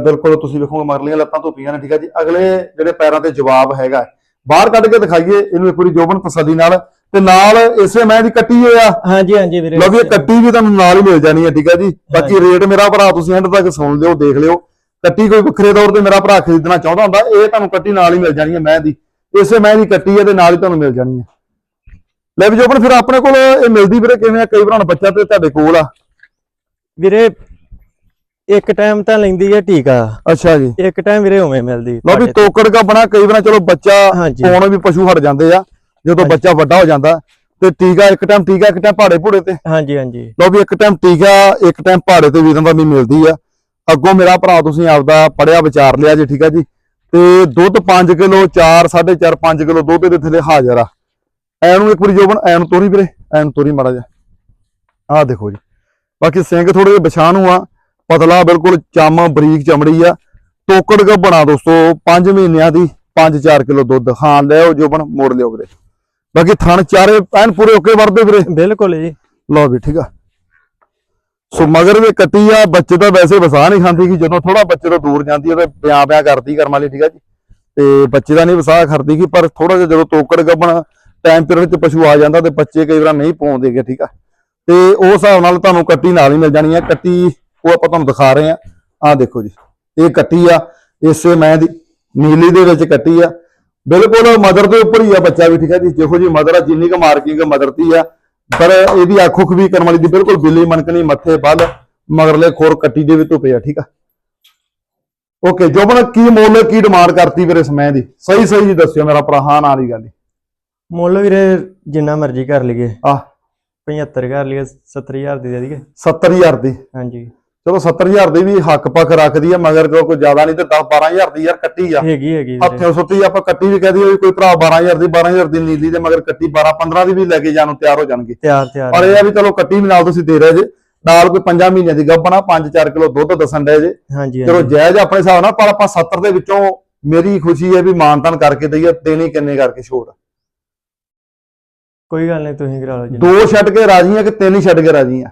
Speaker 1: ਬਿਲਕੁਲ ਤੁਸੀਂ ਵੇਖੋਗੇ ਮਗਰਲੀਆਂ ਲੱਤਾਂ ਧੁੱਪੀਆਂ ਨੇ ਠੀਕ ਆ ਜੀ। ਅਗਲੇ ਜਿਹੜੇ ਪੈਰਾਂ ਤੇ ਜਵਾਬ ਹੈਗਾ। ਬਾਹਰ ਕੱਢ ਕੇ ਦਿਖਾਈਏ ਇਹਨੂੰ ਇੱਕ ਵਾਰੀ ਜੋਬਨ ਤਸੱਲੀ ਨਾਲ। ਤੇ ਨਾਲ ਇਸੇ ਮੈਂ ਦੀ ਕੱਟੀ ਹੋਇਆ
Speaker 2: ਹਾਂਜੀ ਹਾਂਜੀ ਵੀਰੇ।
Speaker 1: ਲਓ ਵੀ ਇਹ ਕੱਟੀ ਵੀ ਤੁਹਾਨੂੰ ਨਾਲ ਹੀ ਮਿਲ ਜਾਣੀ ਹੈ ਠੀਕ ਹੈ ਜੀ। ਬਾਕੀ ਰੇਟ ਮੇਰਾ ਭਰਾ ਤੁਸੀਂ ਐਂਡ ਤੱਕ ਸੁਣ ਲਿਓ ਦੇਖ ਲਿਓ। ਕੱਟੀ ਕੋਈ ਵੱਖਰੇ ਤੌਰ ਤੇ ਮੇਰਾ ਭਰਾ ਖਰੀਦਣਾ ਚਾਹੁੰਦਾ ਹੁੰਦਾ ਇਹ ਤੁਹਾਨੂੰ ਕੱਟੀ ਨਾਲ ਹੀ ਮਿਲ ਜਾਣੀ ਹੈ ਮੈਂ ਦੀ। ਇਸੇ ਮੈਂ ਦੀ ਕੱਟੀ ਹੈ ਤੇ ਨਾਲ ਹੀ ਤੁਹਾਨੂੰ ਮਿਲ ਜਾਣੀ ਹੈ ਲੈ ਵੀ ਜੋਬਨ ਫਿਰ ਆਪਣੇ ਕੋਲ ਇਹ ਮਿਲਦੀ ਵੀਰੇ ਕਿਵੇਂ ਆ? ਕਈ ਵਾਰ ਹੁਣ ਬੱਚਾ ਤੇ ਤੁਹਾਡੇ ਕੋਲ ਆ।
Speaker 2: ਵੀਰੇ ਇੱਕ ਟਾਈਮ ਤਾਂ ਲੈਂਦੀ ਹੈ ਟੀਕਾ।
Speaker 1: ਅੱਛਾ ਜੀ।
Speaker 2: ਇੱਕ ਟਾਈਮ ਵੀਰੇ ਉਵੇਂ ਮਿਲਦੀ
Speaker 1: ਲਓ ਵੀ ਤੋਕੜ ਕਾ ਬਣਾ ਕਈ ਵਾਰ ਚਲੋ ਬੱਚਾ। ਪਾਉਣ ਵੀ ਪਸ਼ੂ ਹਟ ਜਾਂਦੇ ਆ ਜਦੋਂ ਬੱਚਾ ਵੱਡਾ ਹੋ ਜਾਂਦਾ ਤੇ ਟੀਕਾ ਇੱਕ ਟਾਈਮ ਟੀਕਾ ਇੱਕ ਟਾਈਮ ਪਹਾੜੇ ਭੂੜੇ ਤੇ।
Speaker 2: ਹਾਂਜੀ ਹਾਂਜੀ।
Speaker 1: ਲਓ ਵੀ ਇੱਕ ਟਾਈਮ ਟੀਕਾ ਇੱਕ ਟਾਈਮ ਪਹਾੜੇ ਤੇ ਵੀਰਾਂ ਦਾ ਵੀ ਮਿਲਦੀ ਆ। ਅੱਗੋਂ ਮੇਰਾ ਭਰਾ ਤੁਸੀਂ ਆਪਦਾ ਪੜਿਆ ਵਿਚਾਰ ਲਿਆ ਜੀ ਠੀਕ ਆ ਜੀ। ਤੇ ਦੁੱਧ 5 ਕਿਲੋ 4 4.5 5 ਕਿਲੋ ਦੁੱਧ ਦੇ ਥੱਲੇ ਹਾਜ਼ਰ ਆ। ਐਨੂੰ ਇੱਕ ਵਾਰੀ ਜੋਬਨ ਐਨ ਤੋਰੀ ਵੀਰੇ ਐਨ ਤੋਰੀ ਮਾੜਾ ਜਾ ਆਹ ਦੇਖੋ ਜੀ। ਬਾਕੀ ਸਿੰਘ ਥੋੜੇ ਜਿਹੇ ਵਿਛਾਣੂ ਆ ਪਤਲਾ ਬਿਲਕੁਲ ਚਮ ਬਰੀਕ ਚਮੜੀ ਆ। ਟੋਕੜ ਗੱਬਣਾ ਦੋਸਤੋ 5 ਮਹੀਨਿਆਂ ਦੀ 5-4 ਕਿਲੋ ਦੁੱਧ। ਹਾਂ ਲਿਓ ਜੋਬਨ ਮੋੜ ਲਿਓ ਵੀਰੇ। ਬਾਕੀ ਥਣ ਚਾਰੇ ਐਨ ਪੂਰੇ ਓਕੇ ਵਰਦੇ ਵੀਰੇ।
Speaker 2: ਬਿਲਕੁਲ ਜੀ।
Speaker 1: ਲਓ ਵੀ ਠੀਕ ਆ। ਸੋ ਮਗਰ ਵੀ ਕੱਟੀ ਆ, ਬੱਚੇ ਤਾਂ ਵੈਸੇ ਵਸਾ ਨਹੀਂ ਖਾਂਦੀ ਕਿ ਜਦੋਂ ਥੋੜਾ ਬੱਚੇ ਤੋਂ ਦੂਰ ਜਾਂਦੀ ਹੈ ਤੇ ਪਿਆ ਪਿਆ ਕਰਦੀ ਕਰਮ ਵਾਲੀ, ਠੀਕ ਆ ਜੀ। ਤੇ ਬੱਚੇ ਦਾ ਨਹੀਂ ਵਸਾ ਖਰਦੀ ਕਿ ਪਰ ਥੋੜਾ ਜਿਹਾ ਜਦੋਂ ਤੋਕੜ ਗੱਬਣ ਟਾਈਮ ਪੀਰੀਅਡ ਤੇ ਪਸ਼ੂ ਆ ਜਾਂਦਾ ਤੇ ਬੱਚੇ ਕਈ ਵਾਰ ਨਹੀਂ ਪਾਉਂਦੇਗੇ ਠੀਕ ਆ। ਤੇ ਉਸ ਹਿਸਾਬ ਨਾਲ ਤੁਹਾਨੂੰ ਕੱਟੀ ਨਾਲ ਹੀ ਮਿਲ ਜਾਣੀ ਆ। ਕੱਟੀ ਉਹ ਆਪਾਂ ਤੁਹਾਨੂੰ ਦਿਖਾ ਰਹੇ ਆ। ਆਹ ਦੇਖੋ ਜੀ, ਇਹ ਕੱਟੀ ਆ, ਇਸੇ ਮੈਂ ਦੀ ਨੀਲੀ ਦੇ ਵਿੱਚ ਕੱਟੀ ਆ। ਬਿਲਕੁਲ ਮਦਰ ਦੇ ਉੱਪਰ ਹੀ ਆ ਬੱਚਾ ਵੀ, ਠੀਕ ਆ ਜੀ। ਜਿਹੋ ਜੀ ਮਦਰ ਆ, ਜਿੰਨੀ ਕੁ ਮਾਰਕਿੰਗ ਮਦਰ ਦੀ ਆ ਪਰ ਇਹਦੀ ਅੱਖੋਂ ਵੀ ਕਰਮ ਵਾਲੀ ਦੀ ਬਿਲਕੁਲ ਬਿੱਲੀ ਮਨਕਣੀ ਮੱਥੇ ਬੱਲ ਮਗਰਲੇ ਖੋਰ ਕੱਟੀ ਦੇ ਵੀ ਧੁੱਪੇ ਆ ਠੀਕ ਆ? ਓਕੇ ਜੋਬਨ ਕੀ ਮੁੱਲ ਕੀ ਡਿਮਾਂਡ ਕਰਤੀ ਵੀਰੇ ਸਮੇਂ ਦੀ? ਸਹੀ ਸਹੀ ਜੀ ਦੱਸਿਓ ਮੇਰਾ ਭਰਾ ਹਾਂ ਨਾਲ ਹੀ ਗੱਲ
Speaker 2: ਮੁੱਲ ਵੀਰੇ ਜਿੰਨਾ ਮਰਜ਼ੀ ਕਰ ਲਈਏ।
Speaker 1: ਆ
Speaker 2: 75 ਕਰ ਲਈਏ 70000 ਦੀ ਦੇ ਦਈਏ।
Speaker 1: 70000 ਦੀ।
Speaker 2: ਹਾਂਜੀ।
Speaker 1: ਚਲੋ 70000 ਦੀ ਵੀ ਹੱਕ ਪੱਖ ਰੱਖਦੀ ਆ ਮਗਰ ਜੋ ਕੋਈ ਜ਼ਿਆਦਾ ਨਹੀਂ ਤੇ 10 12000 ਦੀ ਯਾਰ ਕੱਟੀ ਆ।
Speaker 2: ਹੈਗੀ ਹੈਗੀ
Speaker 1: ਹੱਥੋਂ ਸੁੱਤੀ ਆਪਾਂ ਕੱਟੀ ਵੀ ਕਹਦੀ ਹੋਈ ਕੋਈ ਭਰਾ 12000 ਦੀ 12000 ਦੀ ਨੀਲੀ ਦੇ ਮਗਰ ਕੱਟੀ 12 15 ਦੀ ਵੀ ਲੈ ਕੇ ਜਾਣ ਨੂੰ ਤਿਆਰ ਹੋ ਜਾਣਗੇ।
Speaker 2: ਤਿਆਰ ਤਿਆਰ।
Speaker 1: ਪਰ ਇਹ ਆ ਵੀ ਚਲੋ ਕੱਟੀ ਵੀ ਨਾਲ ਤੁਸੀਂ ਦੇ ਰਹੇ ਜੇ। ਨਾਲ ਕੋਈ 5 ਮਹੀਨਿਆਂ ਦੀ ਗੱਭਣਾ 5-4 ਕਿਲੋ ਦੁੱਧ ਦੱਸਣ ਦੇ ਜੇ।
Speaker 2: ਹਾਂਜੀ
Speaker 1: ਚਲੋ ਜਾਇਜ਼ ਆਪਣੇ ਹਿਸਾਬ ਨਾਲ ਪਰ ਆਪਾਂ 70 ਦੇ ਵਿੱਚੋਂ ਮੇਰੀ ਖੁਸ਼ੀ ਹੈ ਵੀ ਮਾਨਤਾਨ ਕਰਕੇ ਦਈਏ ਦੇਣੀ ਕਿੰਨੇ ਕਰਕੇ ਛੋੜ
Speaker 2: ਕੋਈ ਗੱਲ ਨਹੀਂ ਤੁਸੀਂ ਕਰਾ ਲਓ ਜੀ।
Speaker 1: ਦੋ ਛੱਡ ਕੇ ਰਾਜੀ ਆ ਕਿ ਤਿੰਨ ਛੱਡ ਕੇ ਰਾਜੀ ਆ?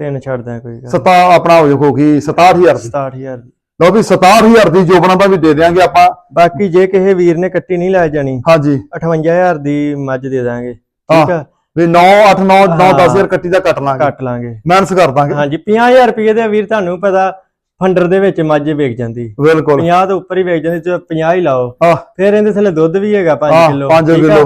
Speaker 2: ਤਿੰਨ ਛੱਡ ਦਿਆਂ ਕੋਈ ਗੱਲ
Speaker 1: ਸਤਾ ਆਪਣਾ ਹੋ ਜਾਊ ਗਈ 67000 ਦੀ।
Speaker 2: 67000 ਦੀ।
Speaker 1: ਲਓ ਵੀ 67000 ਦੀ ਜੋਬਣਾ ਦਾ ਵੀ ਦੇ ਦਿਆਂਗੇ ਆਪਾਂ।
Speaker 2: ਬਾਕੀ ਜੇ ਕਿਸੇ ਵੀਰ ਨੇ ਕੱਟੀ ਨਹੀਂ ਲੈ ਜਾਣੀ
Speaker 1: ਹਾਂਜੀ।
Speaker 2: 58000 ਦੀ ਮੱਝ ਦੇ ਦਾਂਗੇ ਠੀਕ ਆ?
Speaker 1: ਵੀ 9 8 9 9
Speaker 2: ਹਾਂ।
Speaker 1: 10000 ਕੱਟੀ ਦਾ ਕੱਟ ਲਾਂਗੇ।
Speaker 2: ਕੱਟ ਲਾਂਗੇ।
Speaker 1: ਮੈਨਸ ਕਰ ਦਾਂਗੇ।
Speaker 2: ਹਾਂਜੀ 50000 ਰੁਪਏ ਦੇ ਵੀਰ ਤੁਹਾਨੂੰ ਪਤਾ ਫੰਡਰ ਦੇ ਵਿੱਚ ਮੱਝ ਵੇਚ ਜਾਂਦੀ।
Speaker 1: ਬਿਲਕੁਲ।
Speaker 2: 50 ਤੋਂ ਉੱਪਰ ਹੀ ਵੇਚ ਜਾਂਦੀ ਤੇ 50 ਹੀ ਲਾਓ। ਫਿਰ ਇਹਦੇ ਥੱਲੇ ਦੁੱਧ ਵੀ ਹੈਗਾ 5
Speaker 1: ਹਾਂ,
Speaker 2: ਕਿਲੋ
Speaker 1: ਪੰਜ ਕਿੱਲੋ।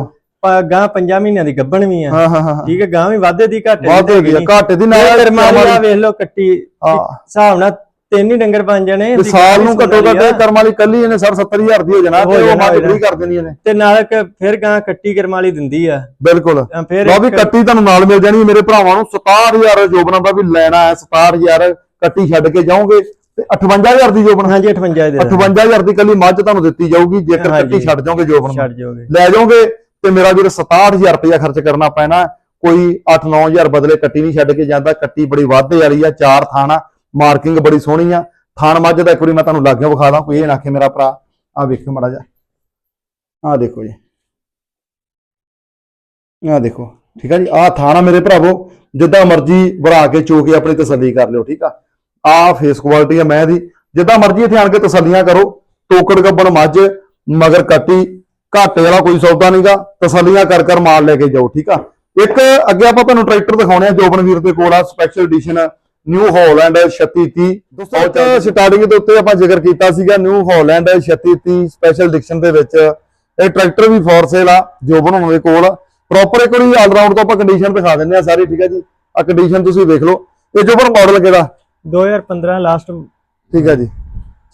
Speaker 2: ਗਾਂ 5 ਮਹੀਨਿਆਂ ਦੀ ਗੱਭਣ ਵੀ ਆ।
Speaker 1: ਹਾਂ ਹਾਂ ਹਾਂ
Speaker 2: ਠੀਕ ਹੈ ਗਾਂ ਵੀ ਵਾਧੇ ਦੀ ਘਾਟੇ
Speaker 1: ਬਹੁਤ ਹੋ ਗਈ ਘਾਟੇ ਦੀ ਨਾਲ
Speaker 2: ਕਰਮਾਲੀ ਵੇਖ ਲਓ ਕੱਟੀ। ਹਿਸਾਬ ਨਾਲ ਤਿੰਨ ਹੀ ਡੰਗਰ ਬਣ ਜਾਣੇ
Speaker 1: ਸਾਲ ਨੂੰ ਘੱਟੋ ਘੱਟ ਕਰਮ ਵਾਲੀ ਕੱਲੀ ਇਹਨੇ 60 70000 ਦੀ ਹੋ ਜਾਣਾ ਤੇ ਉਹ
Speaker 2: ਹੋ
Speaker 1: ਫ੍ਰੀ ਕਰ ਦੇਣੀ ਇਹਨੇ।
Speaker 2: ਤੇ ਨਾਲ ਫਿਰ ਗਾਂ ਕੱਟੀ ਕਰਮਾਲੀ ਦਿੰਦੀ ਆ।
Speaker 1: ਬਿਲਕੁਲ। ਲਓ ਵੀ ਕੱਟੀ ਤੁਹਾਨੂੰ ਨਾਲ ਮਿਲ ਜਾਣੀ ਮੇਰੇ ਭਰਾਵਾਂ ਨੂੰ 67000 ਜੋਬਨਾਂ ਦਾ ਵੀ ਲੈਣਾ ਹੈ 67000 ਕੱਟੀ ਛੱਡ ਕੇ ਜਾਓਗੇ ਤੇ 58000 ਦੀ ਜੋਬਨ।
Speaker 2: ਹਾਂਜੀ 58 ਦੇ
Speaker 1: 58000 ਦੀ ਕੱਲੀ ਮੱਝ ਤੁਹਾਨੂੰ ਦਿੱਤੀ ਜਾਊਗੀ ਜੇਕਰ। ਕੱਟੀ ਛੱਡ ਜਾਓਗੇ ਜੋਬਨ
Speaker 2: ਛੱਡ ਜਾਓਗੇ।
Speaker 1: ਲੈ ਜਾਓਗੇ ਤੇ ਮੇਰਾ ਵੀਰ 67000 ਰੁਪਇਆ ਖਰਚ ਕਰਨਾ ਪੈਣਾ। ਕੋਈ 8-9000 ਬਦਲੇ ਕੱਟੀ ਨਹੀਂ ਛੱਡ ਕੇ ਜਾਂਦਾ। ਕੱਟੀ ਬੜੀ ਵੱਧ ਵਾਲੀ ਆ। ਚਾਰ ਥਾਣਾ। ਮਾਰਕਿੰਗ ਬੜੀ ਸੋਹਣੀ ਆ। ਥਾਣ ਮੱਝ ਦਾ ਇੱਕ ਵਾਰੀ ਮੈਂ ਤੁਹਾਨੂੰ ਲਾਗਿਓ ਵਿਖਾ ਦਾਂ। ਕੋਈ ਇਹ ਨਾ ਆਖੇ ਮੇਰਾ ਭਰਾ। ਆ ਵੇਖੋ ਮੜਾ ਜਾ ਆ ਦੇਖੋ ਜੀ। ਆ ਦੇਖੋ। ਠੀਕ ਆ ਜੀ। ਆ ਥਾਣਾ ਮੇਰੇ ਭਰਾਵੋ। ਜਿੱਦਾਂ ਮਰਜ਼ੀ ਵਰਾ ਕੇ, ਚੋ ਕੇ ਆਪਣੀ ਤਸੱਲੀ ਕਰ ਲਿਓ। ਠੀਕ ਆ। ਆ ਫੇਸ ਕੁਆਲਿਟੀ ਆ ਮੈਂ ਦੀ ਜਿੱਦਾਂ ਮਰਜ਼ੀ ਇੱਥੇ ਆਣ ਕੇ ਤਸੱਲੀਆਂ ਕਰੋ। ਟੋਕੜ ਗੱਬਣ ਮੱਝ, ਮਗਰ ਕੱਟੀ ਘਾਟੇ ਵਾਲਾ ਕੋਈ ਸੌਦਾ ਨਹੀਂਗਾ ਤਸੱਲੀਆਂ ਕਰ ਕਰ ਮਾਲ ਲੈ ਕੇ ਜਾਓ ਠੀਕ ਆ? ਇੱਕ ਅੱਗੇ ਆਪਾਂ ਤੁਹਾਨੂੰ ਟਰੈਕਟਰ ਦਿਖਾਉਣੇ ਆ ਜੋਬਨਵੀਰ ਦੇ ਕੋਲ ਆ ਸਪੈਸ਼ਲ ਐਡੀਸ਼ਨ ਨਿਊ ਹਾਲੈਂਡ 3630 ਦੋਸਤੋ ਸਟਾਰਟਿੰਗ ਦੇ ਉੱਤੇ ਆਪਾਂ ਜ਼ਿਕਰ ਕੀਤਾ ਸੀਗਾ ਨਿਊ ਹਾਲੈਂਡ 3630 ਸਪੈਸ਼ਲ ਐਡੀਸ਼ਨ ਦੇ ਵਿੱਚ। ਇਹ ਟਰੈਕਟਰ ਵੀ ਫੋਰ ਸੇਲ ਆ ਜੋਬਨ ਹੋਣ ਦੇ ਕੋਲ। ਪ੍ਰੋਪਰ ਇੱਕ ਵਾਰੀ ਆਲ ਰਾਊਂਡ ਤੋਂ ਆਪਾਂ ਕੰਡੀਸ਼ਨ ਦਿਖਾ ਦਿੰਦੇ ਆ ਸਾਰੀ ਠੀਕ ਆ ਜੀ? ਆ ਕੰਡੀਸ਼ਨ ਤੁਸੀਂ ਦੇਖ ਲਓ। ਇਹ ਜੋਬਨ ਮਾਡਲ ਕਿਹੜਾ?
Speaker 2: 2015 ਲਾਸਟ
Speaker 1: ਠੀਕ ਆ ਜੀ।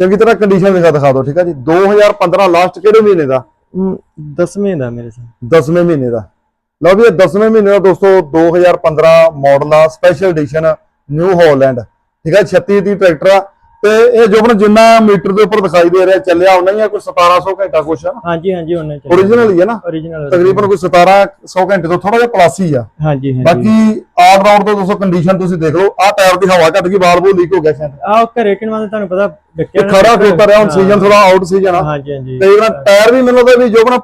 Speaker 1: ਚੰਗੀ ਤਰ੍ਹਾਂ ਕੰਡੀਸ਼ਨ ਦਿਖਾ ਦਿਖਾ ਦਿਓ ਠੀਕ ਆ ਜੀ? 2015 ਲਾਸਟ ਕਿਹੜੇ ਮਹੀਨੇ ਦਾ?
Speaker 2: 10ਵੇਂ ਦਾ ਮੇਰੇ ਸਾਹ
Speaker 1: 10ਵੇਂ ਮਹੀਨੇ ਦਾ। ਲਓ ਵੀ ਇਹ 10ਵੇਂ ਮਹੀਨੇ ਦਾ ਦੋਸਤੋ 2015 ਮਾਡਲ ਆ ਸਪੈਸ਼ਲ ਐਡੀਸ਼ਨ ਨਿਊ ਹਾਲੈਂਡ ਠੀਕ ਹੈ 36 ਦੀ ਟਰੈਕਟਰ ਆ ਤੇ ਇਹ ਜੋਬਨ ਜਿੰਨਾ ਮੀਟਰ ਦੇ ਉੱਪਰ ਦਿਖਾਈ ਦੇ ਰਿਹਾ ਚੱਲਿਆ ਉਹਨਾਂ ਹੀ ਆ ਕੋਈ 1700 ਘੰਟਾ ਕੁਛ ਆ
Speaker 2: ਹਾਂਜੀ ਹਾਂਜੀ ਉਹਨੇ
Speaker 1: ਓਰੀਜਨਲ ਹੀ ਹੈ ਨਾ?
Speaker 2: Origignal
Speaker 1: ਤਕਰੀਬਨ ਕੋਈ 1700 ਘੰਟੇ ਤੋਂ ਥੋੜਾ ਜਿਹਾ ਪਲੱਸ ਹੀ ਆ।
Speaker 2: ਹਾਂਜੀ ਹਾਂਜੀ।
Speaker 1: ਬਾਕੀ ਆਲ ਰਾਊਂਡ ਤੋਂ ਦੋਸਤੋ ਕੰਡੀਸ਼ਨ ਤੁਸੀਂ ਦੇਖ ਲਓ। ਆ ਟਾਇਰ ਦੀ ਹਵਾ ਘੱਟ ਗਈ ਬਾਲ ਬੂਲ ਲੀਕ ਹੋ ਗਿਆ ਸ਼ਾਇਦ।
Speaker 2: ਆਹ ਘਰੇ ਕਿਨਵਾ ਤੁਹਾਨੂੰ ਪਤਾ ਡੱਕਿਆ
Speaker 1: ਇਹ ਖੜਾ ਖੇਤਰ ਰਿਹਾ ਹੁਣ ਸੀਜ਼ਨ ਥੋੜਾ ਆਊਟ ਸੀਜ਼ਨ ਆ।
Speaker 2: ਹਾਂਜੀ ਹਾਂਜੀ।
Speaker 1: ਤੇ ਇਹਨਾਂ ਟਾਇਰ ਵੀ ਮੈਨੂੰ ਲੱਗਦਾ ਵੀ ਜੋਬਨ